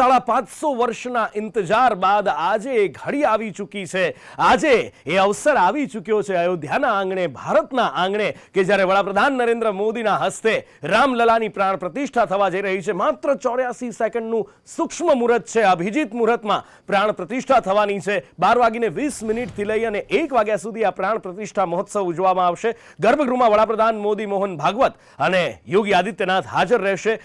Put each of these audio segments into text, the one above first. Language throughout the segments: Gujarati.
સાડા પાંચસો વર્ષના ઇંતજાર બાદ આજે એ ઘડી આવી ચૂકી છે. આજે એ અવસર આવી ચૂક્યો છે અયોધ્યાના આંગણે, ભારતના આંગણે, કે જ્યારે વડાપ્રધાન નરેન્દ્ર મોદીના હસ્તે રામલલાની પ્રાણ પ્રતિષ્ઠા થવા જઈ રહી છે. માત્ર ચોર્યાસી સેકન્ડનું સૂક્ષ્મ મુહૂર્ત છે. અભિજીત મુહૂર્તમાં પ્રાણ પ્રતિષ્ઠા થવાની છે. બાર વાગીને વીસ મિનિટથી લઈ અને એક વાગ્યા સુધી આ પ્રાણ પ્રતિષ્ઠા મહોત્સવ ઉજવવામાં આવશે. ગર્ભગૃહમાં વડાપ્રધાન મોદી મોહન ભાગવત અને યોગી આદિત્યનાથ હાજર રહેશે.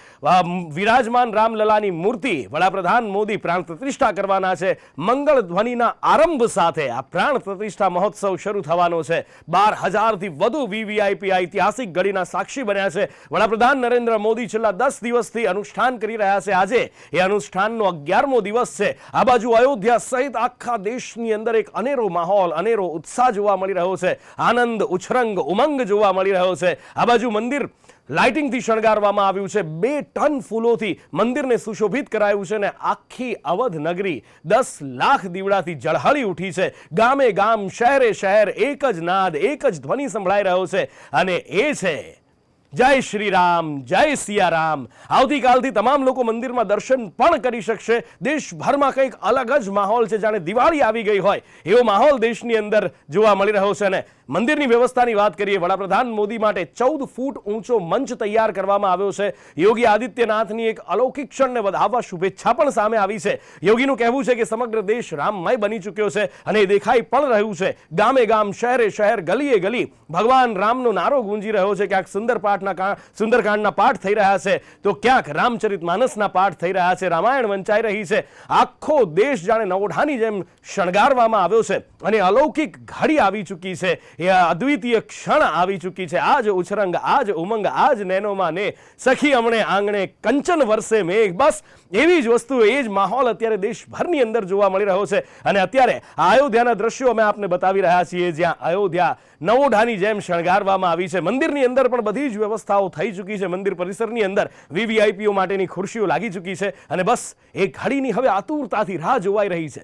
વિરાજમાન રામલલાની મૂર્તિ વડાપ્રધાન મોદી પ્રાણ પ્રતિષ્ઠા કરવાના છે. મંગળ ધ્વનિના આરંભ સાથે આ પ્રાણ પ્રતિષ્ઠા મહોત્સવ શરૂ થવાનો છે. બાર હજારથી વધુ વીવીઆઈપી ઐતિહાસિક ઘડીના સાક્ષી બન્યા છે. વડાપ્રધાન નરેન્દ્ર મોદી છેલ્લા દસ દિવસથી અનુષ્ઠાન કરી રહ્યા છે. આજે એ અનુષ્ઠાનનો અગિયારમો દિવસ છે. આ બાજુ અયોધ્યા સહિત આખા દેશની અંદર એક અનેરો માહોલ, અનેરો ઉત્સાહ જોવા મળી રહ્યો છે. આનંદ, ઉછરંગ, ઉમંગ જોવા મળી રહ્યો છે. આ બાજુ મંદિર લાઇટિંગથી શણગારવામાં આવ્યું છે. બે ટન ફૂલોથી મંદિરને સુશોભિત કરાયું છે અને આખી અવધ નગરી દસ લાખ દીવડાથી ઝળહળી ઉઠી છે. ગામે ગામ, શહેરે શહેર એક જ નાદ, એક જ ધ્વનિ સંભળાઈ રહ્યો છે. અને એ છે જય શ્રી રામ જય સિયારામ. આવતીકાલથી તમામ લોકો મંદિરમાં દર્શન પણ કરી શકશે. દેશભરમાં કંઈક અલગ જ માહોલ છે. જાણે દિવાળી આવી ગઈ હોય એવો માહોલ દેશની અંદર જોવા મળી રહ્યો છે. અને મંદિરની વ્યવસ્થાની વાત કરીએ, વડાપ્રધાન મોદી માટે ચૌદ ફૂટ ઊંચો મંચ તૈયાર કરવામાં આવ્યો છે. યોગી આદિત્યનાથની એક અલૌકિક ક્ષણને વધાવવા શુભેચ્છા પણ સામે આવી છે. યોગીનું કહેવું છે કે સમગ્ર દેશ રામમય બની ચૂક્યો છે અને એ દેખાઈ પણ રહ્યું છે. ગામે ગામ, શહેરે શહેર ગલીએ ગલી ભગવાન રામનો નારો ગુંજી રહ્યો છે. ક્યાંક સુંદર પાઠના કા- સુંદરકાંડના પાઠ થઈ રહ્યા છે. તો ક્યાંક રામચરિત માનસના પાઠ થઈ રહ્યા છે. રામાયણ વંચાઈ રહી છે. આખો દેશ જાણે નવોઢાની જેમ શણગારવામાં આવ્યો છે અને અલૌકિક ઘડી આવી ચૂકી છે. એ અદ્વિતીય ક્ષણ આવી ચૂકી છે. આજ ઉછરંગ, આજ ઉમંગ, આજ નૈનોમાં ને સખી અમણે આંગણે કંચન વર્ષે મેઘ. બસ એવી જ વસ્તુ, એ જ માહોલ અત્યારે દેશભરની અંદર જોવા મળી રહ્યો છે. અને અત્યારે અયોધ્યાના દ્રશ્યો અમે આપને બતાવી રહ્યા છીએ, જ્યાં અયોધ્યા નવોઢાની જેમ શણગારવામાં આવી છે. મંદિરની અંદર પણ બધી જ વ્યવસ્થાઓ થઈ ચૂકી છે મંદિર પરિસરની અંદર. વીવીઆઈપીઓ માટેની ખુરશીઓ લાગી ચૂકી છે અને બસ એ ઘડીની હવે આતુરતાથી રાહ જોવાઈ રહી છે.